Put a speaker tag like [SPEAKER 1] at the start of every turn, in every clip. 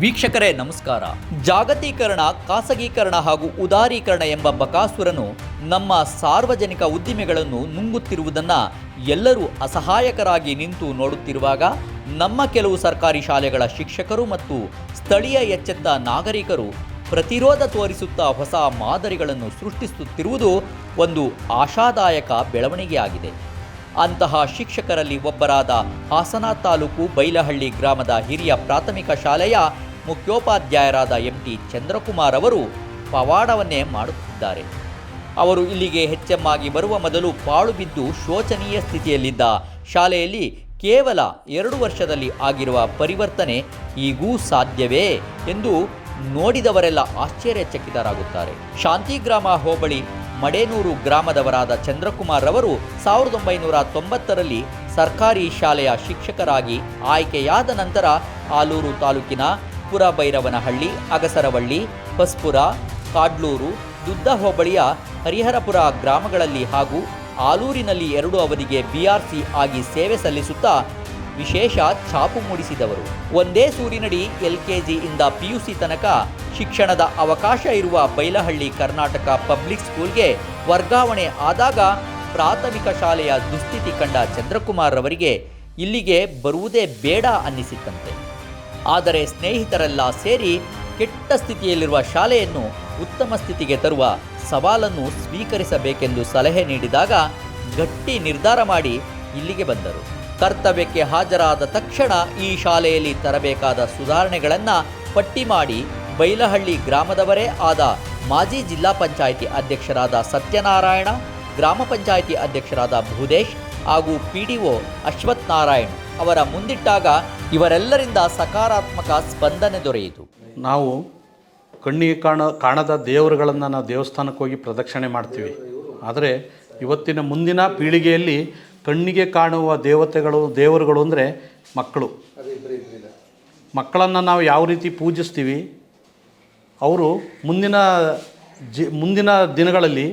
[SPEAKER 1] ವೀಕ್ಷಕರೇ, ನಮಸ್ಕಾರ. ಜಾಗತೀಕರಣ, ಖಾಸಗೀಕರಣ ಹಾಗೂ ಉದಾರೀಕರಣ ಎಂಬ ಬಕಾಸುರನು ನಮ್ಮ ಸಾರ್ವಜನಿಕ ಉದ್ದಿಮೆಗಳನ್ನು ನುಂಗುತ್ತಿರುವುದನ್ನು ಎಲ್ಲರೂ ಅಸಹಾಯಕರಾಗಿ ನಿಂತು ನೋಡುತ್ತಿರುವಾಗ ನಮ್ಮ ಕೆಲವು ಸರ್ಕಾರಿ ಶಾಲೆಗಳ ಶಿಕ್ಷಕರು ಮತ್ತು ಸ್ಥಳೀಯ ಎಚ್ಚೆತ್ತ ನಾಗರಿಕರು ಪ್ರತಿರೋಧ ತೋರಿಸುತ್ತಾ ಹೊಸ ಮಾದರಿಗಳನ್ನು ಸೃಷ್ಟಿಸುತ್ತಿರುವುದು ಒಂದು ಆಶಾದಾಯಕ ಬೆಳವಣಿಗೆಯಾಗಿದೆ. ಅಂತಹ ಶಿಕ್ಷಕರಲ್ಲಿ ಒಬ್ಬರಾದ ಹಾಸನ ತಾಲೂಕು ಬೈಲಹಳ್ಳಿ ಗ್ರಾಮದ ಹಿರಿಯ ಪ್ರಾಥಮಿಕ ಶಾಲೆಯ ಮುಖ್ಯೋಪಾಧ್ಯಾಯರಾದ ಎಂ ಟಿ ಚಂದ್ರಕುಮಾರ್ ಅವರು ಪವಾಡವನ್ನೇ ಮಾಡುತ್ತಿದ್ದಾರೆ. ಅವರು ಇಲ್ಲಿಗೆ ಹೆಚ್ಚೆಮ್ಮಾಗಿ ಬರುವ ಮೊದಲು ಪಾಳು ಬಿದ್ದು ಶೋಚನೀಯ ಸ್ಥಿತಿಯಲ್ಲಿದ್ದ ಶಾಲೆಯಲ್ಲಿ ಕೇವಲ ಎರಡು ವರ್ಷದಲ್ಲಿ ಆಗಿರುವ ಪರಿವರ್ತನೆ ಈಗೂ ಸಾಧ್ಯವೇ ಎಂದು ನೋಡಿದವರೆಲ್ಲ ಆಶ್ಚರ್ಯಚಕಿತರಾಗುತ್ತಾರೆ. ಶಾಂತಿಗ್ರಾಮ ಹೋಬಳಿ ಮಡೇನೂರು ಗ್ರಾಮದವರಾದ ಚಂದ್ರಕುಮಾರ್ ಅವರು ಸಾವಿರದ ಒಂಬೈನೂರ ತೊಂಬತ್ತರಲ್ಲಿ ಸರ್ಕಾರಿ ಶಾಲೆಯ ಶಿಕ್ಷಕರಾಗಿ ಆಯ್ಕೆಯಾದ ನಂತರ ಆಲೂರು ತಾಲೂಕಿನ ಪುರಭೈರವನಹಳ್ಳಿ ಅಗಸರವಳ್ಳಿ, ಹೊಸ್ಪುರ, ಕಾಡ್ಲೂರು ದುದ್ದ ಹೋಬಳಿಯ ಹರಿಹರಪುರ ಗ್ರಾಮಗಳಲ್ಲಿ ಹಾಗೂ ಆಲೂರಿನಲ್ಲಿ ಎರಡು ಅವಧಿಗೆ ಬಿಆರ್ಸಿ ಆಗಿ ಸೇವೆ ಸಲ್ಲಿಸುತ್ತಾ ವಿಶೇಷ ಛಾಪು ಮೂಡಿಸಿದವರು. ಒಂದೇ ಸೂರಿನಡಿ ಎಲ್ಕೆಜಿಯಿಂದ ಪಿಯುಸಿ ತನಕ ಶಿಕ್ಷಣದ ಅವಕಾಶ ಇರುವ ಬೈಲಹಳ್ಳಿ ಕರ್ನಾಟಕ ಪಬ್ಲಿಕ್ ಸ್ಕೂಲ್ಗೆ ವರ್ಗಾವಣೆ ಆದಾಗ ಪ್ರಾಥಮಿಕ ಶಾಲೆಯ ದುಸ್ಥಿತಿ ಕಂಡ ಚಂದ್ರಕುಮಾರ್ ಅವರಿಗೆ ಇಲ್ಲಿಗೆ ಬರುವುದೇ ಬೇಡ ಅನ್ನಿಸಿತ್ತಂತೆ. ಆದರೆ ಸ್ನೇಹಿತರೆಲ್ಲ ಸೇರಿ ಕೆಟ್ಟ ಸ್ಥಿತಿಯಲ್ಲಿರುವ ಶಾಲೆಯನ್ನು ಉತ್ತಮ ಸ್ಥಿತಿಗೆ ತರುವ ಸವಾಲನ್ನು ಸ್ವೀಕರಿಸಬೇಕೆಂದು ಸಲಹೆ ನೀಡಿದಾಗ ಗಟ್ಟಿ ನಿರ್ಧಾರ ಮಾಡಿ ಇಲ್ಲಿಗೆ ಬಂದರು. ಕರ್ತವ್ಯಕ್ಕೆ ಹಾಜರಾದ ತಕ್ಷಣ ಈ ಶಾಲೆಯಲ್ಲಿ ತರಬೇಕಾದ ಸುಧಾರಣೆಗಳನ್ನು ಪಟ್ಟಿ ಮಾಡಿ ಬೈಲಹಳ್ಳಿ ಗ್ರಾಮದವರೇ ಆದ ಮಾಜಿ ಜಿಲ್ಲಾ ಪಂಚಾಯಿತಿ ಅಧ್ಯಕ್ಷರಾದ ಸತ್ಯನಾರಾಯಣ, ಗ್ರಾಮ ಪಂಚಾಯಿತಿ ಅಧ್ಯಕ್ಷರಾದ ಭೂದೇಶ್ ಹಾಗೂ P D O Ashwath Narayan ಅವರ ಮುಂದಿಟ್ಟಾಗ ಇವರೆಲ್ಲರಿಂದ ಸಕಾರಾತ್ಮಕ ಸ್ಪಂದನೆ ದೊರೆಯಿತು.
[SPEAKER 2] ನಾವು ಕಣ್ಣಿಗೆ ಕಾಣ, ಕಾಣದ ದೇವರುಗಳನ್ನು ನಾವು ದೇವಸ್ಥಾನಕ್ಕೆ ಹೋಗಿ ಪ್ರದಕ್ಷಿಣೆ ಮಾಡ್ತೀವಿ. ಆದರೆ ಇವತ್ತಿನ ಮುಂದಿನ ಪೀಳಿಗೆಯಲ್ಲಿ ಕಣ್ಣಿಗೆ ಕಾಣುವ ದೇವತೆಗಳು, ದೇವರುಗಳು ಅಂದರೆ ಮಕ್ಕಳು. ಮಕ್ಕಳನ್ನು ನಾವು ಯಾವ ರೀತಿ ಪೂಜಿಸ್ತೀವಿ? ಅವರು ಮುಂದಿನ ಜಿ, ಮುಂದಿನ ದಿನಗಳಲ್ಲಿ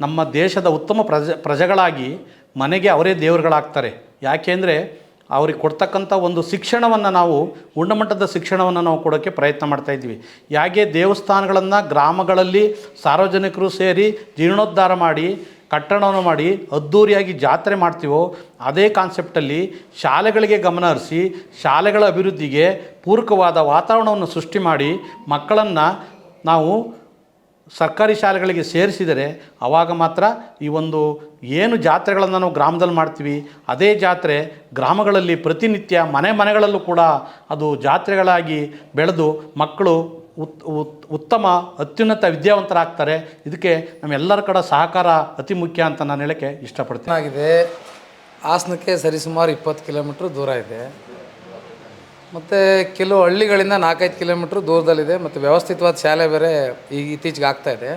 [SPEAKER 2] ನಮ್ಮ ದೇಶದ ಉತ್ತಮ ಪ್ರಜೆ, ಪ್ರಜೆಗಳಾಗಿ ಮನೆಗೆ ಅವರೇ ದೇವರುಗಳಾಗ್ತಾರೆ. ಯಾಕೆಂದರೆ ಅವ್ರಿಗೆ ಕೊಡ್ತಕ್ಕಂಥ ಒಂದು ಶಿಕ್ಷಣವನ್ನು ನಾವು ಗುಣಮಟ್ಟದ ಶಿಕ್ಷಣವನ್ನು ನಾವು ಕೊಡೋಕ್ಕೆ ಪ್ರಯತ್ನ ಮಾಡ್ತಾ ಇದ್ವಿ ಯಾಕೆ ದೇವಸ್ಥಾನಗಳನ್ನು ಗ್ರಾಮಗಳಲ್ಲಿ ಸಾರ್ವಜನಿಕರು ಸೇರಿ ಜೀರ್ಣೋದ್ಧಾರ ಮಾಡಿ, ಕಟ್ಟಡವನ್ನು ಮಾಡಿ ಅದ್ಧೂರಿಯಾಗಿ ಜಾತ್ರೆ ಮಾಡ್ತೀವೋ, ಅದೇ ಕಾನ್ಸೆಪ್ಟಲ್ಲಿ ಶಾಲೆಗಳಿಗೆ ಗಮನ ಹರಿಸಿ, ಶಾಲೆಗಳ ಅಭಿವೃದ್ಧಿಗೆ ಪೂರಕವಾದ ವಾತಾವರಣವನ್ನು ಸೃಷ್ಟಿ ಮಾಡಿ ಮಕ್ಕಳನ್ನು ನಾವು ಸರ್ಕಾರಿ ಶಾಲೆಗಳಿಗೆ ಸೇರಿಸಿದರೆ ಆವಾಗ ಮಾತ್ರ ಈ ಒಂದು ಏನು ಜಾತ್ರೆಗಳನ್ನು ನಾವು ಗ್ರಾಮದಲ್ಲಿ ಮಾಡ್ತೀವಿ. ಅದೇ ಜಾತ್ರೆ ಗ್ರಾಮಗಳಲ್ಲಿ ಪ್ರತಿನಿತ್ಯ ಮನೆ ಮನೆಗಳಲ್ಲೂ ಕೂಡ ಅದು ಜಾತ್ರೆಗಳಾಗಿ ಬೆಳೆದು ಮಕ್ಕಳು ಉತ್ ಉತ್, ಉತ್ತಮ ಅತ್ಯುನ್ನತ ವಿದ್ಯಾವಂತರಾಗ್ತಾರೆ. ಇದಕ್ಕೆ ನಮ್ಮೆಲ್ಲರ ಕಡೆ ಸಹಕಾರ ಅತಿ ಮುಖ್ಯ ಅಂತ ನಾನು ಹೇಳೋಕ್ಕೆ ಇಷ್ಟಪಡ್ತೀನಿ.
[SPEAKER 3] ಆಗಿದೆ ಹಾಸನಕ್ಕೆ ಸರಿಸುಮಾರು ಇಪ್ಪತ್ತು ಕಿಲೋಮೀಟ್ರ್ ದೂರ ಇದೆ. ಮತ್ತು ಕೆಲವು ಹಳ್ಳಿಗಳಿಂದ ನಾಲ್ಕೈದು ಕಿಲೋಮೀಟ್ರ್ ದೂರದಲ್ಲಿದೆ ಮತ್ತು ವ್ಯವಸ್ಥಿತವಾದ ಶಾಲೆ ಬೇರೆ ಈಗ ಇತ್ತೀಚೆಗೆ ಆಗ್ತಾ ಇದೆ.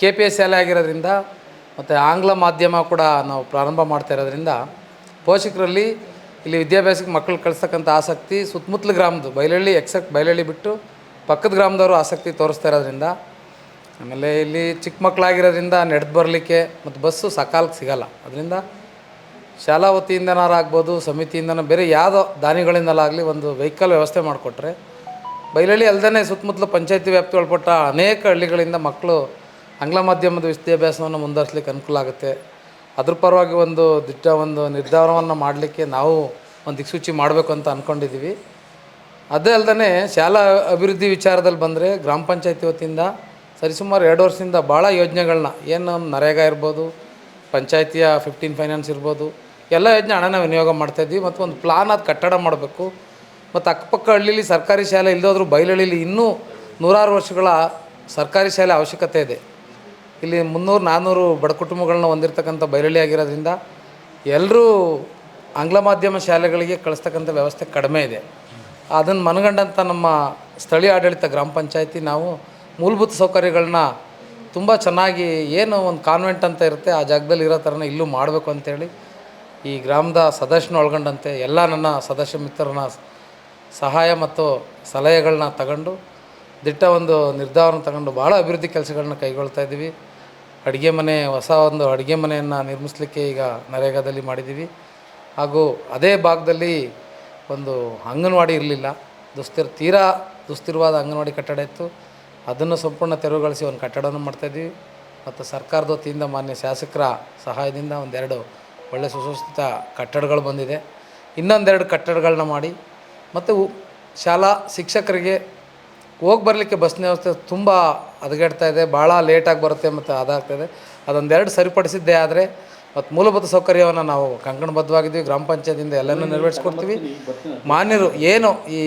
[SPEAKER 3] ಕೆ ಪಿ ಎಸ್ ಶಾಲೆ ಆಗಿರೋದ್ರಿಂದ ಮತ್ತು ಆಂಗ್ಲ ಮಾಧ್ಯಮ ಕೂಡ ನಾವು ಪ್ರಾರಂಭ ಮಾಡ್ತಾ ಇರೋದ್ರಿಂದ ಪೋಷಕರಲ್ಲಿ ಇಲ್ಲಿ ವಿದ್ಯಾಭ್ಯಾಸಕ್ಕೆ ಮಕ್ಕಳು ಕಳಿಸ್ತಕ್ಕಂಥ ಆಸಕ್ತಿ ಸುತ್ತಮುತ್ತಲ ಗ್ರಾಮದ ಬೈಲಹಳ್ಳಿ ಎಕ್ಸೆಪ್ಟ್ ಬೈಲಹಳ್ಳಿ ಬಿಟ್ಟು ಪಕ್ಕದ ಗ್ರಾಮದವರು ಆಸಕ್ತಿ ತೋರಿಸ್ತಾ ಇರೋದ್ರಿಂದ, ಆಮೇಲೆ ಇಲ್ಲಿ ಚಿಕ್ಕ ಮಕ್ಕಳಾಗಿರೋದ್ರಿಂದ ನಡೆದು ಬರಲಿಕ್ಕೆ ಮತ್ತು ಬಸ್ಸು ಸಕಾಲಕ್ಕೆ ಸಿಗಲ್ಲ. ಅದರಿಂದ ಶಾಲಾ ವತಿಯಿಂದನಾರಾಗ್ಬೋದು ಸಮಿತಿಯಿಂದನೋ ಬೇರೆ ಯಾವುದೋ ದಾನಿಗಳಿಂದಲಾಗಲಿ ಒಂದು ವೆಹಿಕಲ್ ವ್ಯವಸ್ಥೆ ಮಾಡಿಕೊಟ್ರೆ ಬೈಲಹಳ್ಳಿ ಅಲ್ಲದೇ ಸುತ್ತಮುತ್ತಲು ಪಂಚಾಯತಿ ವ್ಯಾಪ್ತಿ ಒಳಪಟ್ಟ ಅನೇಕ ಹಳ್ಳಿಗಳಿಂದ ಮಕ್ಕಳು ಆಂಗ್ಲ ಮಾಧ್ಯಮದ ವಿದ್ಯಾಭ್ಯಾಸವನ್ನು ಮುಂದುವರಿಸ್ಲಿಕ್ಕೆ ಅನುಕೂಲ ಆಗುತ್ತೆ. ಅದ್ರ ಪರವಾಗಿ ಒಂದು ದಿಟ್ಟ ಒಂದು ನಿರ್ಧಾರವನ್ನು ಮಾಡಲಿಕ್ಕೆ ನಾವು ಒಂದು ದಿಕ್ಸೂಚಿ ಮಾಡಬೇಕು ಅಂತ ಅಂದ್ಕೊಂಡಿದ್ದೀವಿ ಅದೇ ಅಲ್ಲದೆ ಶಾಲಾ ಅಭಿವೃದ್ಧಿ ವಿಚಾರದಲ್ಲಿ ಬಂದರೆ ಗ್ರಾಮ ಪಂಚಾಯತಿ ವತಿಯಿಂದ ಸರಿಸುಮಾರು ಎರಡು ವರ್ಷದಿಂದ ಭಾಳ ಯೋಜನೆಗಳನ್ನ, ಏನು ನರೇಗಾ ಇರ್ಬೋದು, ಪಂಚಾಯತಿಯ ಫಿಫ್ಟೀನ್ ಫೈನಾನ್ಸ್ ಇರ್ಬೋದು ಎಲ್ಲ ಯೋಜನೆ ಹಣನ ವಿನಿಯೋಗ ಮಾಡ್ತಾಯಿದ್ವಿ ಮತ್ತು ಒಂದು ಪ್ಲಾನ್ ಅದು ಕಟ್ಟಡ ಮಾಡಬೇಕು. ಮತ್ತು ಅಕ್ಕಪಕ್ಕ ಹಳ್ಳಿಲಿ ಸರ್ಕಾರಿ ಶಾಲೆ ಇಲ್ಲದೋದ್ರೂ ಬಯಲಹಳ್ಳಿಲಿ ಇನ್ನೂ ನೂರಾರು ವರ್ಷಗಳ ಸರ್ಕಾರಿ ಶಾಲೆ ಅವಶ್ಯಕತೆ ಇದೆ. ಇಲ್ಲಿ ಮುನ್ನೂರು ನಾನ್ನೂರು ಬಡ ಕುಟುಂಬಗಳನ್ನ ಹೊಂದಿರತಕ್ಕಂಥ ಬಯಲಹಳ್ಳಿ ಆಗಿರೋದ್ರಿಂದ ಎಲ್ಲರೂ ಆಂಗ್ಲ ಮಾಧ್ಯಮ ಶಾಲೆಗಳಿಗೆ ಕಳಿಸ್ತಕ್ಕಂಥ ವ್ಯವಸ್ಥೆ ಕಡಿಮೆ ಇದೆ. ಅದನ್ನು ಮನಗಂಡಂಥ ನಮ್ಮ ಸ್ಥಳೀಯ ಆಡಳಿತ, ಗ್ರಾಮ ಪಂಚಾಯತಿ ನಾವು ಮೂಲಭೂತ ಸೌಕರ್ಯಗಳನ್ನ ತುಂಬ ಚೆನ್ನಾಗಿ ಏನು ಒಂದು ಕಾನ್ವೆಂಟ್ ಅಂತ ಇರುತ್ತೆ, ಆ ಜಾಗದಲ್ಲಿ ಇರೋ ಥರನ ಇಲ್ಲೂ ಮಾಡಬೇಕು ಅಂತೇಳಿ ಈ ಗ್ರಾಮದ ಸದಸ್ಯನ ಒಳಗೊಂಡಂತೆ ಎಲ್ಲ ನನ್ನ ಸದಸ್ಯ ಮಿತ್ರರನ್ನ ಸಹಾಯ ಮತ್ತು ಸಲಹೆಗಳನ್ನ ತಗೊಂಡು ದಿಟ್ಟ ಒಂದು ನಿರ್ಧಾರವನ್ನು ತಗೊಂಡು ಭಾಳ ಅಭಿವೃದ್ಧಿ ಕೆಲಸಗಳನ್ನ ಕೈಗೊಳ್ತಾ ಇದ್ದೀವಿ. ಅಡುಗೆ ಮನೆ, ಹೊಸ ಒಂದು ಅಡುಗೆ ಮನೆಯನ್ನು ನಿರ್ಮಿಸಲಿಕ್ಕೆ ಈಗ ನರೇಗಾದಲ್ಲಿ ಮಾಡಿದ್ದೀವಿ. ಹಾಗೂ ಅದೇ ಭಾಗದಲ್ಲಿ ಒಂದು ಅಂಗನವಾಡಿ ಇರಲಿಲ್ಲ. ದುಸ್ಥಿರ, ತೀರಾ ದುಸ್ತಿರವಾದ ಅಂಗನವಾಡಿ ಕಟ್ಟಡ ಇತ್ತು. ಅದನ್ನು ಸಂಪೂರ್ಣ ತೆರವುಗೊಳಿಸಿ ಒಂದು ಕಟ್ಟಡವನ್ನು ಮಾಡ್ತಾಯಿದ್ವಿ ಮತ್ತು ಸರ್ಕಾರದ ವತಿಯಿಂದ ಮಾನ್ಯ ಶಾಸಕರ ಸಹಾಯದಿಂದ ಒಂದೆರಡು ಒಳ್ಳೆ ಸುಸಂಸ್ಥಿತ ಕಟ್ಟಡಗಳು ಬಂದಿದೆ. ಇನ್ನೊಂದೆರಡು ಕಟ್ಟಡಗಳನ್ನ ಮಾಡಿ, ಮತ್ತು ಶಾಲಾ ಶಿಕ್ಷಕರಿಗೆ ಹೋಗಿ ಬರಲಿಕ್ಕೆ ಬಸ್ನ ವ್ಯವಸ್ಥೆ ತುಂಬ ಹದಗೆಡ್ತಾ ಇದೆ. ಭಾಳ ಲೇಟಾಗಿ ಬರುತ್ತೆ ಮತ್ತು ಅದಾಗ್ತಾಯಿದೆ ಅದೊಂದೆರಡು ಸರಿಪಡಿಸಿದ್ದೇ ಆದರೆ, ಮತ್ತು ಮೂಲಭೂತ ಸೌಕರ್ಯವನ್ನು ನಾವು ಕಂಕಣಬದ್ಧವಾಗಿದ್ದೀವಿ ಗ್ರಾಮ ಪಂಚಾಯತಿಯಿಂದ ಎಲ್ಲನೂ ನೆರವೇರಿಸ್ಕೊಡ್ತೀವಿ. ಮಾನ್ಯರು ಏನು ಈ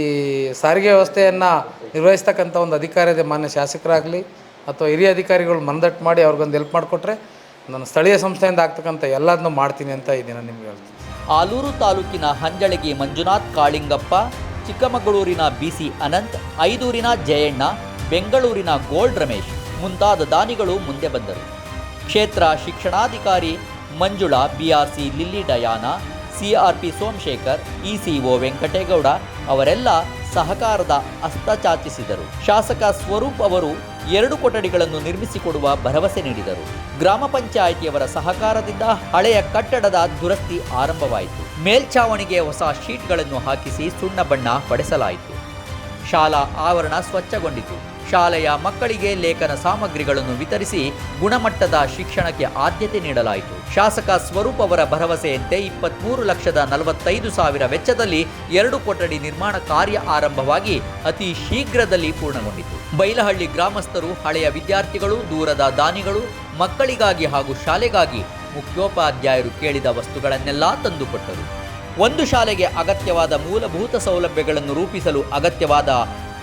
[SPEAKER 3] ಸಾರಿಗೆ ವ್ಯವಸ್ಥೆಯನ್ನು ನಿರ್ವಹಿಸ್ತಕ್ಕಂಥ ಒಂದು ಅಧಿಕಾರ ಇದೆ, ಮಾನ್ಯ ಶಾಸಕರಾಗಲಿ, ಅಥವಾ ಹಿರಿಯ ಅಧಿಕಾರಿಗಳು ಮನದಟ್ಟು ಮಾಡಿ ಅವ್ರಿಗೊಂದು ಹೆಲ್ಪ್ ಮಾಡಿಕೊಟ್ರೆ ನಾನು ಸ್ಥಳೀಯ ಸಂಸ್ಥೆಯಿಂದ ಆಗ್ತಕ್ಕಂಥ ಎಲ್ಲದನ್ನೂ ಮಾಡ್ತೀನಿ ಅಂತ ಈ ದಿನ ನಿಮ್ಗೆ ಹೇಳ್ತೀನಿ.
[SPEAKER 1] ಆಲೂರು ತಾಲೂಕಿನ ಹಂಜಳಗಿ ಮಂಜುನಾಥ್ ಕಾಳಿಂಗಪ್ಪ, ಚಿಕ್ಕಮಗಳೂರಿನ ಬಿ ಸಿ ಅನಂತ್, ಐದೂರಿನ ಜಯಣ್ಣ, ಬೆಂಗಳೂರಿನ ಗೋಲ್ಡ್ ರಮೇಶ್ ಮುಂತಾದ ದಾನಿಗಳು ಮುಂದೆ ಬಂದರು. ಕ್ಷೇತ್ರ ಶಿಕ್ಷಣಾಧಿಕಾರಿ Manjula BRC Lilly Diana CRP Somashekar ECO Venkategowda ಅವರೆಲ್ಲ ಸಹಕಾರದ ಹಸ್ತಚಾಚಿಸಿದರು ಶಾಸಕ ಸ್ವರೂಪ್ ಅವರು ಎರಡು ಕೊಠಡಿಗಳನ್ನು ನಿರ್ಮಿಸಿಕೊಡುವ ಭರವಸೆ ನೀಡಿದರು. ಗ್ರಾಮ ಪಂಚಾಯಿತಿಯವರ ಸಹಕಾರದಿಂದ ಹಳೆಯ ಕಟ್ಟಡದ ದುರಸ್ತಿ ಆರಂಭವಾಯಿತು. ಮೇಲ್ಛಾವಣಿಗೆ ಹೊಸ ಶೀಟ್ಗಳನ್ನು ಹಾಕಿಸಿ ಸುಣ್ಣ ಬಣ್ಣ ಹೊಡೆಸಲಾಯಿತು ಶಾಲಾ ಆವರಣ ಸ್ವಚ್ಛಗೊಂಡಿತು. ಶಾಲೆಯ ಮಕ್ಕಳಿಗೆ ಲೇಖನ ಸಾಮಗ್ರಿಗಳನ್ನು ವಿತರಿಸಿ ಗುಣಮಟ್ಟದ ಶಿಕ್ಷಣಕ್ಕೆ ಆದ್ಯತೆ ನೀಡಲಾಯಿತು. ಶಾಸಕ ಸ್ವರೂಪ್ ಅವರ ಭರವಸೆಯಂತೆ ಇಪ್ಪತ್ಮೂರು ಲಕ್ಷದ ನಲವತ್ತೈದು ಸಾವಿರ ವೆಚ್ಚದಲ್ಲಿ ಎರಡು ಕೊಠಡಿ ನಿರ್ಮಾಣ ಕಾರ್ಯ ಆರಂಭವಾಗಿ ಅತಿ ಶೀಘ್ರದಲ್ಲಿ ಪೂರ್ಣಗೊಂಡಿತು. ಬೈಲಹಳ್ಳಿ ಗ್ರಾಮಸ್ಥರು, ಹಳೆಯ ವಿದ್ಯಾರ್ಥಿಗಳು, ದೂರದ ದಾನಿಗಳು, ಮಕ್ಕಳಿಗಾಗಿ ಹಾಗೂ ಶಾಲೆಗಾಗಿ ಮುಖ್ಯೋಪಾಧ್ಯಾಯರು ಕೇಳಿದ ವಸ್ತುಗಳನ್ನೆಲ್ಲ ತಂದುಕೊಟ್ಟರು. ಒಂದು ಶಾಲೆಗೆ ಅಗತ್ಯವಾದ ಮೂಲಭೂತ ಸೌಲಭ್ಯಗಳನ್ನು ರೂಪಿಸಲು ಅಗತ್ಯವಾದ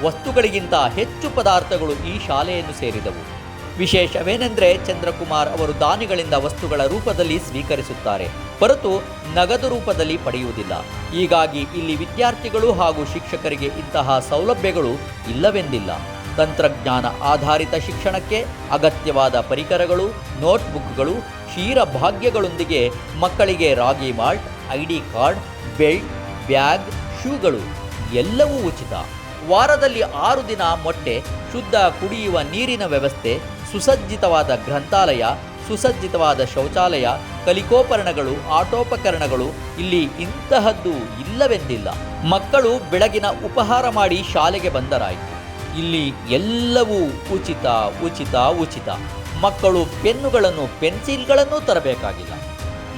[SPEAKER 1] ವಸ್ತುಗಳಿಗಿಂತ ಹೆಚ್ಚು ಪದಾರ್ಥಗಳು ಈ ಶಾಲೆಯನ್ನು ಸೇರಿದವು. ವಿಶೇಷವೇನೆಂದರೆ ಚಂದ್ರಕುಮಾರ್ ಅವರು ದಾನಿಗಳಿಂದ ವಸ್ತುಗಳ ರೂಪದಲ್ಲಿ ಸ್ವೀಕರಿಸುತ್ತಾರೆ. ಹೊರತು ನಗದು ರೂಪದಲ್ಲಿ ಪಡೆಯುವುದಿಲ್ಲ. ಹೀಗಾಗಿ ಇಲ್ಲಿ ವಿದ್ಯಾರ್ಥಿಗಳು ಹಾಗೂ ಶಿಕ್ಷಕರಿಗೆ ಇಂತಹ ಸೌಲಭ್ಯಗಳು ಇಲ್ಲವೆಂದಿಲ್ಲ. ತಂತ್ರಜ್ಞಾನ ಆಧಾರಿತ ಶಿಕ್ಷಣಕ್ಕೆ ಅಗತ್ಯವಾದ ಪರಿಕರಗಳು, ನೋಟ್ಬುಕ್ಗಳು, ಕ್ಷೀರ ಭಾಗ್ಯಗಳೊಂದಿಗೆ ಮಕ್ಕಳಿಗೆ ರಾಗಿ malt ID card, belt, bag, ಶೂಗಳು ಎಲ್ಲವೂ ಉಚಿತ. ವಾರದಲ್ಲಿ ಆರು ದಿನ ಮೊಟ್ಟೆ, ಶುದ್ಧ ಕುಡಿಯುವ ನೀರಿನ ವ್ಯವಸ್ಥೆ, ಸುಸಜ್ಜಿತವಾದ ಗ್ರಂಥಾಲಯ, ಸುಸಜ್ಜಿತವಾದ ಶೌಚಾಲಯ, ಕಲಿಕೋಪಕರಣಗಳು, ಆಟೋಪಕರಣಗಳು ಇಲ್ಲಿ ಇಂತಹದ್ದು ಇಲ್ಲವೆಂದಿಲ್ಲ. ಮಕ್ಕಳು ಬೆಳಗಿನ ಉಪಹಾರ ಮಾಡಿ ಶಾಲೆಗೆ ಬಂದರಾಯಿತು. ಇಲ್ಲಿ ಎಲ್ಲವೂ ಉಚಿತ ಉಚಿತ ಉಚಿತ. ಮಕ್ಕಳು ಪೆನ್ನುಗಳನ್ನು, ಪೆನ್ಸಿಲ್ಗಳನ್ನು ತರಬೇಕಾಗಿಲ್ಲ.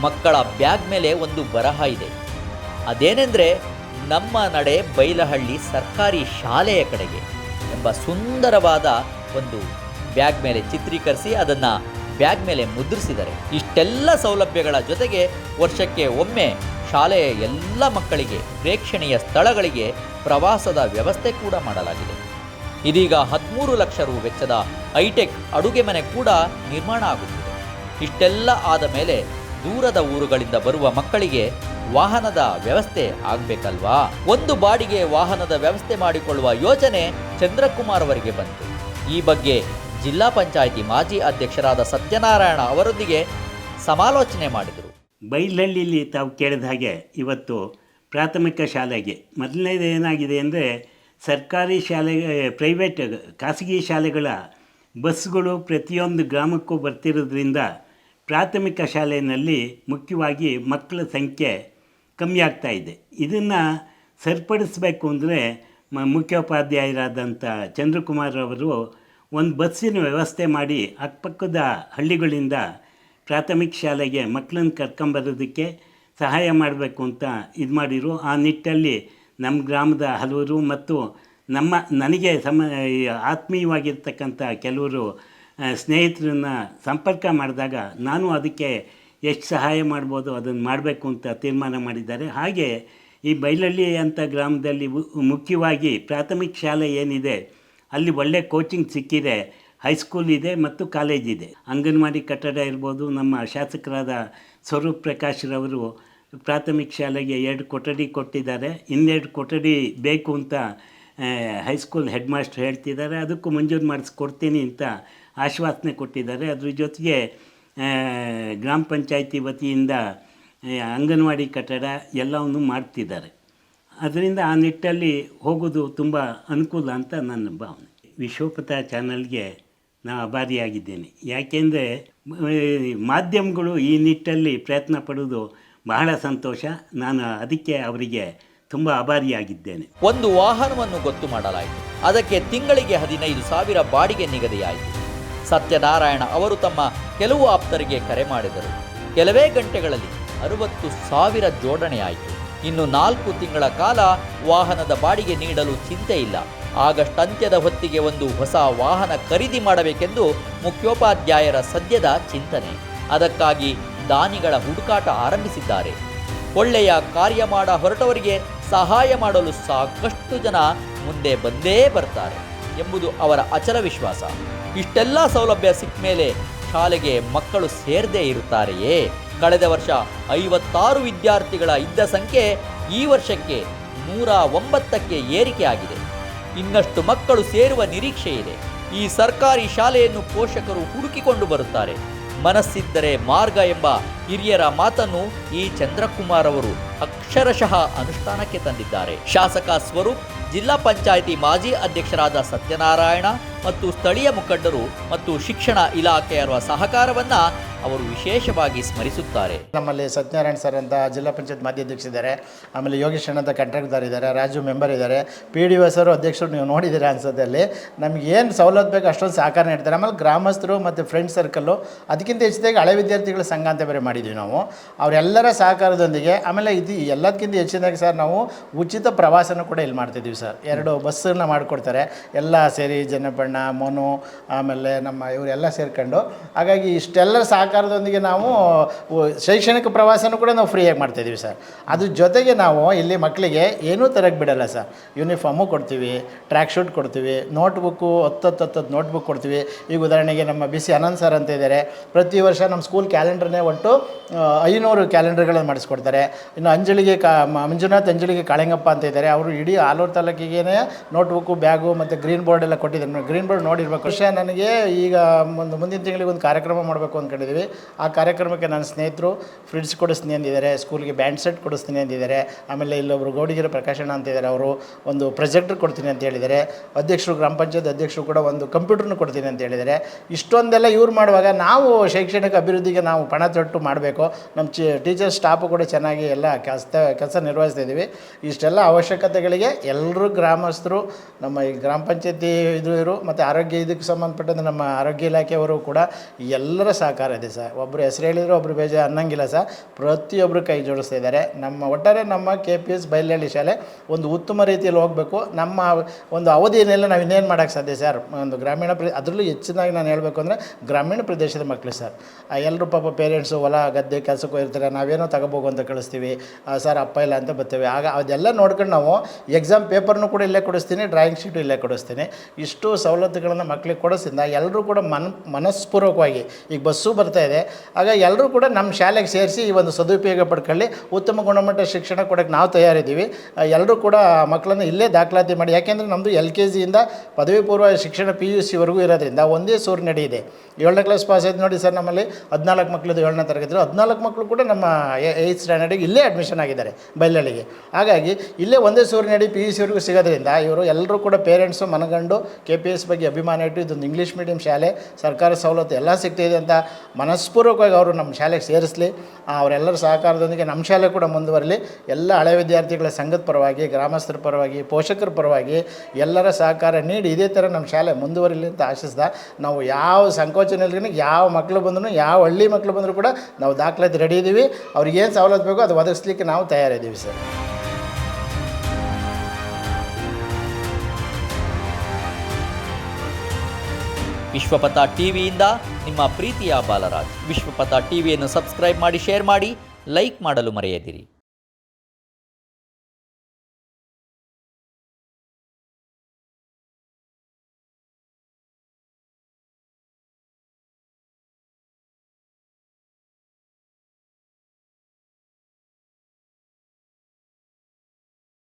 [SPEAKER 1] ಮಕ್ಕಳ ಬ್ಯಾಗ್ ಮೇಲೆ ಒಂದು ಬರಹ ಇದೆ. ಅದೇನೆಂದರೆ, ನಮ್ಮ ನಡೆ ಬೈಲಹಳ್ಳಿ ಸರ್ಕಾರಿ ಶಾಲೆಯ ಕಡೆಗೆ ಎಂಬ ಸುಂದರವಾದ ಒಂದು ಬ್ಯಾಗ್ ಮೇಲೆ ಚಿತ್ರೀಕರಿಸಿ ಅದನ್ನು ಬ್ಯಾಗ್ ಮೇಲೆ ಮುದ್ರಿಸಿದ್ದಾರೆ ಇಷ್ಟೆಲ್ಲ ಸೌಲಭ್ಯಗಳ ಜೊತೆಗೆ ವರ್ಷಕ್ಕೆ ಒಮ್ಮೆ ಶಾಲೆಯ ಎಲ್ಲ ಮಕ್ಕಳಿಗೆ ಪ್ರೇಕ್ಷಣೀಯ ಸ್ಥಳಗಳಿಗೆ ಪ್ರವಾಸದ ವ್ಯವಸ್ಥೆ ಕೂಡ ಮಾಡಲಾಗಿದೆ. ಇದೀಗ ಹದಿಮೂರು ಲಕ್ಷ ರು ವೆಚ್ಚದ ಹೈಟೆಕ್ ಅಡುಗೆ ಮನೆ ಕೂಡ ನಿರ್ಮಾಣ ಆಗುತ್ತಿದೆ. ಇಷ್ಟೆಲ್ಲ ಆದ ಮೇಲೆ ದೂರದ ಊರುಗಳಿಂದ ಬರುವ ಮಕ್ಕಳಿಗೆ ವಾಹನದ ವ್ಯವಸ್ಥೆ ಆಗಬೇಕಲ್ವಾ? ಒಂದು ಬಾಡಿಗೆ ವಾಹನದ ವ್ಯವಸ್ಥೆ ಮಾಡಿಕೊಳ್ಳುವ ಯೋಜನೆ ಚಂದ್ರಕುಮಾರ್ ಅವರಿಗೆ ಬಂತು. ಈ ಬಗ್ಗೆ ಜಿಲ್ಲಾ ಪಂಚಾಯಿತಿ ಮಾಜಿ ಅಧ್ಯಕ್ಷರಾದ ಸತ್ಯನಾರಾಯಣ ಅವರೊಂದಿಗೆ ಸಮಾಲೋಚನೆ ಮಾಡಿದರು.
[SPEAKER 4] ಬೈಲಹಳ್ಳಿಯಲ್ಲಿ ತಾವು ಕೇಳಿದ ಹಾಗೆ ಇವತ್ತು ಪ್ರಾಥಮಿಕ ಶಾಲೆಗೆ ಮೊದಲನೇದು ಏನಾಗಿದೆ ಅಂದರೆ ಸರ್ಕಾರಿ ಶಾಲೆ ಪ್ರೈವೇಟ್ ಖಾಸಗಿ ಶಾಲೆಗಳ ಬಸ್ಗಳು ಪ್ರತಿಯೊಂದು ಗ್ರಾಮಕ್ಕೂ ಬರ್ತಿರೋದ್ರಿಂದ ಪ್ರಾಥಮಿಕ ಶಾಲೆಯಲ್ಲಿ ಮುಖ್ಯವಾಗಿ ಮಕ್ಕಳ ಸಂಖ್ಯೆ ಕಮ್ಮಿ ಆಗ್ತಾ ಇದೆ. ಇದನ್ನು ಸರಿಪಡಿಸಬೇಕು ಅಂದರೆ ಮ ಮುಖ್ಯೋಪಾಧ್ಯಾಯರಾದಂಥ ಚಂದ್ರಕುಮಾರ್ ಅವರು ಒಂದು ಬಸ್ಸಿನ ವ್ಯವಸ್ಥೆ ಮಾಡಿ ಅಕ್ಕಪಕ್ಕದ ಹಳ್ಳಿಗಳಿಂದ ಪ್ರಾಥಮಿಕ ಶಾಲೆಗೆ ಮಕ್ಕಳನ್ನು ಕರ್ಕೊಂಬರೋದಕ್ಕೆ ಸಹಾಯ ಮಾಡಬೇಕು ಅಂತ ಇದು ಮಾಡಿರು ಆ ನಿಟ್ಟಲ್ಲಿ ನಮ್ಮ ಗ್ರಾಮದ ಹಲವರು ಮತ್ತು ನಮ್ಮ ನನಗೆ ಸಮ ಆತ್ಮೀಯವಾಗಿರ್ತಕ್ಕಂಥ ಕೆಲವರು ಸ್ನೇಹಿತರನ್ನ ಸಂಪರ್ಕ ಮಾಡಿದಾಗ ನಾನು ಅದಕ್ಕೆ ಎಷ್ಟು ಸಹಾಯ ಮಾಡ್ಬೋದು, ಅದನ್ನು ಮಾಡಬೇಕು ಅಂತ ತೀರ್ಮಾನ ಮಾಡಿದ್ದಾರೆ. ಹಾಗೆ ಈ ಬೈಲಳ್ಳಿ ಅಂತ ಗ್ರಾಮದಲ್ಲಿ ಮುಖ್ಯವಾಗಿ ಪ್ರಾಥಮಿಕ ಶಾಲೆ ಏನಿದೆ, ಅಲ್ಲಿ ಒಳ್ಳೆ ಕೋಚಿಂಗ್ ಸಿಕ್ಕಿದೆ, ಹೈಸ್ಕೂಲ್ ಇದೆ ಮತ್ತು ಕಾಲೇಜ್ ಇದೆ. ಅಂಗನವಾಡಿ ಕಟ್ಟಡ ಇರ್ಬೋದು, ನಮ್ಮ ಶಾಸಕರಾದ ಸ್ವರೂಪ್ ಪ್ರಕಾಶ್ರವರು ಪ್ರಾಥಮಿಕ ಶಾಲೆಗೆ ಎರಡು ಕೊಠಡಿ ಕೊಟ್ಟಿದ್ದಾರೆ. ಇನ್ನೆರಡು ಕೊಠಡಿ ಬೇಕು ಅಂತ ಹೈಸ್ಕೂಲ್ ಹೆಡ್ ಮಾಸ್ಟ್ರ್ ಹೇಳ್ತಿದ್ದಾರೆ. ಅದಕ್ಕೂ ಮಂಜೂರು ಮಾಡಿಸ್ಕೊಡ್ತೀನಿ ಅಂತ ಆಶ್ವಾಸನೆ ಕೊಟ್ಟಿದ್ದಾರೆ. ಅದ್ರ ಜೊತೆಗೆ ಗ್ರಾಮ ಪಂಚಾಯಿತಿ ವತಿಯಿಂದ ಅಂಗನವಾಡಿ ಕಟ್ಟಡ ಎಲ್ಲವನ್ನು ಮಾಡ್ತಿದ್ದಾರೆ. ಅದರಿಂದ ಆ ನಿಟ್ಟಲ್ಲಿ ಹೋಗೋದು ತುಂಬ ಅನುಕೂಲ ಅಂತ ನನ್ನ ಭಾವನೆ. ವಿಶ್ವಪಥ ಚಾನಲ್ಗೆ ನಾನು ಆಭಾರಿಯಾಗಿದ್ದೇನೆ ಯಾಕೆಂದರೆ ಮಾಧ್ಯಮಗಳು ಈ ನಿಟ್ಟಲ್ಲಿ ಪ್ರಯತ್ನ ಪಡೋದು ಬಹಳ ಸಂತೋಷ. ನಾನು ಅದಕ್ಕೆ ಅವರಿಗೆ ತುಂಬ ಅಭಾರಿಯಾಗಿದ್ದೇನೆ
[SPEAKER 1] ಒಂದು ವಾಹನವನ್ನು ಗೊತ್ತು ಮಾಡಲಾಯಿತು. ಅದಕ್ಕೆ ತಿಂಗಳಿಗೆ ಹದಿನೈದು ಸಾವಿರ ಬಾಡಿಗೆ ನಿಗದಿಯಾಯಿತು. ಸತ್ಯನಾರಾಯಣ ಅವರು ತಮ್ಮ ಕೆಲವು ಆಪ್ತರಿಗೆ ಕರೆ ಮಾಡಿದರು. ಕೆಲವೇ ಗಂಟೆಗಳಲ್ಲಿ ಅರವತ್ತು ಸಾವಿರ ಜೋಡಣೆಯಾಯಿತು ಇನ್ನು ನಾಲ್ಕು ತಿಂಗಳ ಕಾಲ ವಾಹನದ ಬಾಡಿಗೆ ನೀಡಲು ಚಿಂತೆ ಇಲ್ಲ. ಆಗಸ್ಟ್ ಅಂತ್ಯದ ಹೊತ್ತಿಗೆ ಒಂದು ಹೊಸ ವಾಹನ ಖರೀದಿ ಮಾಡಬೇಕೆಂದು ಮುಖ್ಯೋಪಾಧ್ಯಾಯರ ಸದ್ಯದ ಚಿಂತನೆ. ಅದಕ್ಕಾಗಿ ದಾನಿಗಳ ಹುಡುಕಾಟ ಆರಂಭಿಸಿದ್ದಾರೆ. ಒಳ್ಳೆಯ ಕಾರ್ಯ ಮಾಡ ಹೊರಟವರಿಗೆ ಸಹಾಯ ಮಾಡಲು ಸಾಕಷ್ಟು ಜನ ಮುಂದೆ ಬಂದೇ ಬರ್ತಾರೆ ಎಂಬುದು ಅವರ ಅಚಲ ವಿಶ್ವಾಸ. ಇಷ್ಟೆಲ್ಲ ಸೌಲಭ್ಯ ಸಿಕ್ಕ ಮೇಲೆ ಶಾಲೆಗೆ ಮಕ್ಕಳು ಸೇರದೇ ಇರುತ್ತಾರೆಯೇ? ಕಳೆದ ವರ್ಷ ಐವತ್ತಾರು ವಿದ್ಯಾರ್ಥಿಗಳ ಇದ್ದ ಸಂಖ್ಯೆ ಈ ವರ್ಷಕ್ಕೆ ನೂರ ಒಂಬತ್ತಕ್ಕೆ ಏರಿಕೆಯಾಗಿದೆ ಇನ್ನಷ್ಟು ಮಕ್ಕಳು ಸೇರುವ ನಿರೀಕ್ಷೆ ಇದೆ ಈ ಸರ್ಕಾರಿ ಶಾಲೆಯನ್ನು ಪೋಷಕರು ಹುಡುಕಿಕೊಂಡು ಬರುತ್ತಾರೆ. ಮನಸ್ಸಿದ್ದರೆ ಮಾರ್ಗ ಎಂಬ ಹಿರಿಯರ ಮಾತನ್ನು ಈ ಚಂದ್ರಕುಮಾರ್ ಅವರು ಅಕ್ಷರಶಃ ಅನುಷ್ಠಾನಕ್ಕೆ ತಂದಿದ್ದಾರೆ. ಶಾಸಕ ಸ್ವರೂಪ್, ಜಿಲ್ಲಾ ಪಂಚಾಯಿತಿ ಮಾಜಿ ಅಧ್ಯಕ್ಷರಾದ ಸತ್ಯನಾರಾಯಣ ಮತ್ತು ಸ್ಥಳೀಯ ಮುಖಂಡರು ಮತ್ತು ಶಿಕ್ಷಣ ಇಲಾಖೆಯವರ ಸಹಕಾರವನ್ನ ಅವರು ವಿಶೇಷವಾಗಿ ಸ್ಮರಿಸುತ್ತಾರೆ.
[SPEAKER 5] ನಮ್ಮಲ್ಲಿ ಸತ್ಯನಾರಾಯಣ ಸರ್ ಅಂತ ಜಿಲ್ಲಾ ಪಂಚಾಯತ್ ಮಾಜಿ ಅಧ್ಯಕ್ಷರಿದ್ದಾರೆ ಆಮೇಲೆ ಯೋಗೇಶ್ ಅಂತ ಕಂಟ್ರಕ್ಟರ್ ಇದ್ದಾರೆ, ರಾಜು ಮೆಂಬರ್ ಇದ್ದಾರೆ. ಪಿ ಡಿ ಒ ಸರ್ ಅಧ್ಯಕ್ಷರು ನೀವು ನೋಡಿದ್ದೀರಾ ಅನ್ಸೋದಲ್ಲಿ ಅಲ್ಲಿ. ನಮ್ಗೆ ಏನು ಸವಲತ್ತು ಬೇಕು ಅಷ್ಟೊಂದು ಸಹಕಾರ ನೀಡ್ತಾರೆ. ಆಮೇಲೆ ಗ್ರಾಮಸ್ಥರು ಮತ್ತು ಫ್ರೆಂಡ್ ಸರ್ಕಲ್ಲು ಅದಕ್ಕಿಂತ ಹೆಚ್ಚಿದಾಗಿ ಹಳೆ ವಿದ್ಯಾರ್ಥಿಗಳ ಸಂಘ ಅಂತ ಬೇರೆ ಮಾಡಿದ್ವಿ ನಾವು. ಅವರೆಲ್ಲರ ಸಹಕಾರದೊಂದಿಗೆ ಆಮೇಲೆ ಇದು ಎಲ್ಲದಕ್ಕಿಂತ ಹೆಚ್ಚಿನದಾಗಿ ಸರ್ ನಾವು ಉಚಿತ ಪ್ರವಾಸನ ಕೂಡ ಇಲ್ಲಿ ಮಾಡ್ತಿದ್ದೀವಿ ಸರ್. ಎರಡು ಬಸ್ಸನ್ನು ಮಾಡಿಕೊಡ್ತಾರೆ. ಎಲ್ಲ ಸೇರಿ ಜನಪಣ್ಣ ಮೋನು, ಆಮೇಲೆ ನಮ್ಮ ಇವರೆಲ್ಲ ಸೇರ್ಕೊಂಡು. ಹಾಗಾಗಿ ಇಷ್ಟೆಲ್ಲರ ಸಹಕಾರದೊಂದಿಗೆ ನಾವು ಶೈಕ್ಷಣಿಕ ಪ್ರವಾಸನೂ ಕೂಡ ನಾವು ಫ್ರೀಯಾಗಿ ಮಾಡ್ತಾಯಿದ್ದೀವಿ ಸರ್. ಅದ್ರ ಜೊತೆಗೆ ನಾವು ಇಲ್ಲಿ ಮಕ್ಕಳಿಗೆ ಏನೂ ತರಕ್ಕೆ ಬಿಡಲ್ಲ ಸರ್. ಯೂನಿಫಾರ್ಮು ಕೊಡ್ತೀವಿ, ಟ್ರ್ಯಾಕ್ ಶೂಟ್ ಕೊಡ್ತೀವಿ, ನೋಟ್ಬುಕ್ಕು ಹತ್ತತ್ತು ಹತ್ತು ಹತ್ತು ನೋಟ್ಬುಕ್ ಕೊಡ್ತೀವಿ. ಈಗ ಉದಾಹರಣೆಗೆ ನಮ್ಮ ಬಿ ಸಿ ಅನಂತ್ ಸರ್ ಅಂತ ಇದ್ದಾರೆ. ಪ್ರತಿ ವರ್ಷ ನಮ್ಮ ಸ್ಕೂಲ್ ಕ್ಯಾಲೆಂಡರ್ನೇ ಒಟ್ಟು ಐನೂರು ಕ್ಯಾಲೆಂಡರ್ಗಳನ್ನು ಮಾಡಿಸ್ಕೊಡ್ತಾರೆ. ಇನ್ನು ಅಂಜಲಿಗೆ ಕಾ ಮಂಜುನಾಥ್ ಅಂಜಲಿಗೆ ಕಾಳಿಂಗಪ್ಪ ಅಂತ ಇದ್ದಾರೆ. ಅವರು ಇಡೀ ಆಲೂರು ತಾಲೂಕಿಗೆ ನೋಟ್ಬುಕ್ಕು, ಬ್ಯಾಗು ಮತ್ತು ಗ್ರೀನ್ ಬೋರ್ಡ್ ಎಲ್ಲ ಕೊಟ್ಟಿದ್ದಾರೆ. ಗ್ರೀನ್ ಬೋರ್ಡ್ ನೋಡಿರ್ಬೇಕು. ವಿಷಯ ನನಗೆ ಈಗ ಒಂದು ಮುಂದಿನ ತಿಂಗಳಿಗೆ ಒಂದು ಕಾರ್ಯಕ್ರಮ ಮಾಡಬೇಕು ಅಂದ್ಕೊಂಡಿದ್ದೀವಿ ಆ ಕಾರ್ಯಕ್ರಮಕ್ಕೆ ನನ್ನ ಸ್ನೇಹಿತರು ಫ್ರಿಡ್ಸ್ ಕೊಡಿಸ್ತೀನಿ ಅಂದಿದ್ದಾರೆ. ಸ್ಕೂಲ್ಗೆ ಬ್ಯಾಂಡ್ ಸೆಟ್ ಕೊಡಿಸ್ತೀನಿ ಅಂದಿದ್ದಾರೆ. ಆಮೇಲೆ ಇಲ್ಲೊಬ್ಬರು ಗೌಡಿಗಿರ ಪ್ರಕಾಶಣ್ಣ ಅಂತಿದ್ದಾರೆ ಅವರು ಒಂದು ಪ್ರೊಜೆಕ್ಟ್ರ್ ಕೊಡ್ತೀನಿ ಅಂತ ಹೇಳಿದ್ದಾರೆ. ಅಧ್ಯಕ್ಷರು, ಗ್ರಾಮ ಪಂಚಾಯತ್ ಅಧ್ಯಕ್ಷರು ಕೂಡ ಒಂದು ಕಂಪ್ಯೂಟರ್ನ ಕೊಡ್ತೀನಿ ಅಂತ ಹೇಳಿದ್ದಾರೆ. ಇಷ್ಟೊಂದೆಲ್ಲ ಇವ್ರು ಮಾಡುವಾಗ ನಾವು ಶೈಕ್ಷಣಿಕ ಅಭಿವೃದ್ಧಿಗೆ ನಾವು ಪಣ ತೊಟ್ಟು ಮಾಡಬೇಕು. ನಮ್ಮ ಚಿ, ಟೀಚರ್ ಸ್ಟಾಫ್ ಕೂಡ ಚೆನ್ನಾಗಿ ಎಲ್ಲ ಕೆಲಸ ಕೆಲಸ ನಿರ್ವಹಿಸ್ತಾ ಇದ್ದೀವಿ. ಇಷ್ಟೆಲ್ಲ ಅವಶ್ಯಕತೆಗಳಿಗೆ ಎಲ್ಲರೂ ಗ್ರಾಮಸ್ಥರು, ನಮ್ಮ ಈ ಗ್ರಾಮ ಪಂಚಾಯತಿ ಇದು ಇರು ಮತ್ತು ಆರೋಗ್ಯ ಇದಕ್ಕೆ ಸಂಬಂಧಪಟ್ಟಂತೆ ನಮ್ಮ ಆರೋಗ್ಯ ಇಲಾಖೆಯವರು ಕೂಡ ಎಲ್ಲರ ಸಹಕಾರ ಇದೆ ಸರ್. ಒಬ್ಬರು ಹೆಸರು ಹೇಳಿದ್ರು ಒಬ್ಬರು ಬೇಜ ಅನ್ನಂಗಿಲ್ಲ ಸರ್. ಪ್ರತಿಯೊಬ್ಬರು ಕೈ ಜೋಡಿಸ್ತಾ ಇದ್ದಾರೆ. ನಮ್ಮ ಒಟ್ಟಾರೆ ನಮ್ಮ ಕೆ ಪಿ ಎಸ್ ಬಯಲಹಳ್ಳಿ ಶಾಲೆ ಒಂದು ಉತ್ತಮ ರೀತಿಯಲ್ಲಿ ಹೋಗಬೇಕು. ನಮ್ಮ ಒಂದು ಅವಧಿಯನ್ನೆಲ್ಲ ನಾವು ಇನ್ನೇನು ಮಾಡೋಕ್ಕೆ ಸಾಧ್ಯ ಸರ್? ಒಂದು ಗ್ರಾಮೀಣ ಪ್ರ, ಅದರಲ್ಲೂ ಹೆಚ್ಚಿನಾಗಿ ನಾನು ಹೇಳಬೇಕು ಅಂದರೆ ಗ್ರಾಮೀಣ ಪ್ರದೇಶದ ಮಕ್ಕಳು ಸರ್. ಎಲ್ಲರೂ ಪಾಪ ಪೇರೆಂಟ್ಸು ಹೊಲ, ಗದ್ದೆ, ಕೆಲಸಕ್ಕೂ ಹೋಗಿರ್ತಾರೆ ನಾವೇನೋ ತಗೋಬೋಗು ಅಂತ ಕಳಿಸ್ತೀವಿ. ಸರ್, ಅಪ್ಪ ಇಲ್ಲ ಅಂತ ಬರ್ತೇವೆ. ಆಗ ಅದೆಲ್ಲ ನೋಡ್ಕೊಂಡು ನಾವು ಎಕ್ಸಾಮ್ ಪೇಪರ್ನು ಕೂಡ ಇಲ್ಲೇ ಕೊಡಿಸ್ತೀನಿ ಡ್ರಾಯಿಂಗ್ ಶೀಟು ಇಲ್ಲೇ ಕೊಡಿಸ್ತೀನಿ. ಇಷ್ಟು ಸವಲತ್ತುಗಳನ್ನು ಮಕ್ಕಳಿಗೆ ಕೊಡೋದ್ರಿಂದ ಎಲ್ಲರೂ ಕೂಡ ಮನ್, ಮನಸ್ಪೂರ್ವಕವಾಗಿ ಈಗ ಬಸ್ಸು ಬರ್ತಾ ಇದೆ. ಆಗ ಎಲ್ಲರೂ ಕೂಡ ನಮ್ಮ ಶಾಲೆಗೆ ಸೇರಿಸಿ ಈ ಒಂದು ಸದುಪಯೋಗ ಪಡ್ಕೊಳ್ಳಿ. ಉತ್ತಮ ಗುಣಮಟ್ಟ ಶಿಕ್ಷಣ ಕೊಡೋಕ್ಕೆ ನಾವು ತಯಾರಿದ್ದೀವಿ. ಎಲ್ಲರೂ ಕೂಡ ಮಕ್ಕಳನ್ನು ಇಲ್ಲೇ ದಾಖಲಾತಿ ಮಾಡಿ. ಯಾಕೆಂದರೆ ನಮ್ಮದು ಎಲ್ ಕೆ ಜಿಯಿಂದ ಪದವಿ ಪೂರ್ವ ಶಿಕ್ಷಣ ಪಿ ಯು ಸಿವರೆಗೂ ಇರೋದ್ರಿಂದ ಒಂದೇ ಸೂರು ನಡೆಯಿದೆ ಏಳನೇ ಕ್ಲಾಸ್ ಪಾಸ್ ಆಯ್ತು ನೋಡಿ ಸರ್ ನಮ್ಮಲ್ಲಿ ಹದಿನಾಲ್ಕು ಮಕ್ಕಳದು ಏಳನೇ ತರಗತಿ ಹದಿನಾಲ್ಕು ಮಕ್ಕಳು ಕೂಡ ನಮ್ಮ ಏಯ್ತ್ ಸ್ಟ್ಯಾಂಡರ್ಡಿಗೆ ಇಲ್ಲೇ ಅಡ್ಮಿಷನ್ ಆಗಿದ್ದಾರೆ ಬೈಲಹಳ್ಳಿಗೆ ಹಾಗಾಗಿ ಇಲ್ಲೇ ಒಂದೇ ಸೂರು ನಡಿ ಪಿ ಯು ಸಿವರೆಗೂ ಸಿಗೋದ್ರಿಂದ ಇವರು ಎಲ್ಲರೂ ಕೂಡ ಪೇರೆಂಟ್ಸು ಮನಗಂಡು ಕೆ ಪಿ ಎಸ್ ಬಗ್ಗೆ ಅಭಿಮಾನ ಇಟ್ಟು ಇದೊಂದು ಇಂಗ್ಲೀಷ್ ಮೀಡಿಯಂ ಶಾಲೆ, ಸರ್ಕಾರ ಸವಲತ್ತು ಎಲ್ಲ ಸಿಗ್ತಿದೆ ಅಂತ ಮನಸ್ಪೂರ್ವಕವಾಗಿ ಅವರು ನಮ್ಮ ಶಾಲೆಗೆ ಸೇರಿಸಲಿ. ಅವರೆಲ್ಲರ ಸಹಕಾರದೊಂದಿಗೆ ನಮ್ಮ ಶಾಲೆ ಕೂಡ ಮುಂದುವರಲಿ. ಎಲ್ಲ ಹಳೆ ವಿದ್ಯಾರ್ಥಿಗಳ ಸಂಘದ ಪರವಾಗಿ, ಗ್ರಾಮಸ್ಥರ ಪರವಾಗಿ, ಪೋಷಕರ ಪರವಾಗಿ ಎಲ್ಲರ ಸಹಕಾರ ನೀಡಿ ಇದೇ ಥರ ನಮ್ಮ ಶಾಲೆ ಮುಂದುವರಿಲಿ ಅಂತ ಆಶಿಸ್ದ. ನಾವು ಯಾವ ಸಂಕೋಚನ ಯಾವ ಮಕ್ಕಳು ಬಂದರೂ, ಯಾವ ಹಳ್ಳಿ ಮಕ್ಕಳು ಬಂದರೂ ಕೂಡ ನಾವು ದಾಖಲಾತಿ ರೆಡಿ ಇದ್ದೀವಿ ಅವ್ರಿಗೇನು ಸವಲತ್ತು ಬೇಕೋ ಅದು ಒದಗಿಸ್ಲಿಕ್ಕೆ ನಾವು ತಯಾರಿದ್ದೀವಿ ಸರ್.
[SPEAKER 1] ವಿಶ್ವಪಥ ಟಿವಿಯಿಂದ ನಿಮ್ಮ ಪ್ರೀತಿಯ ಬಾಲರಾಜ್. ವಿಶ್ವಪಥ ಟಿವಿಯನ್ನು ಸಬ್ಸ್ಕ್ರೈಬ್ ಮಾಡಿ ಶೇರ್ ಮಾಡಿ ಲೈಕ್ ಮಾಡಲು ಮರೆಯದಿರಿ.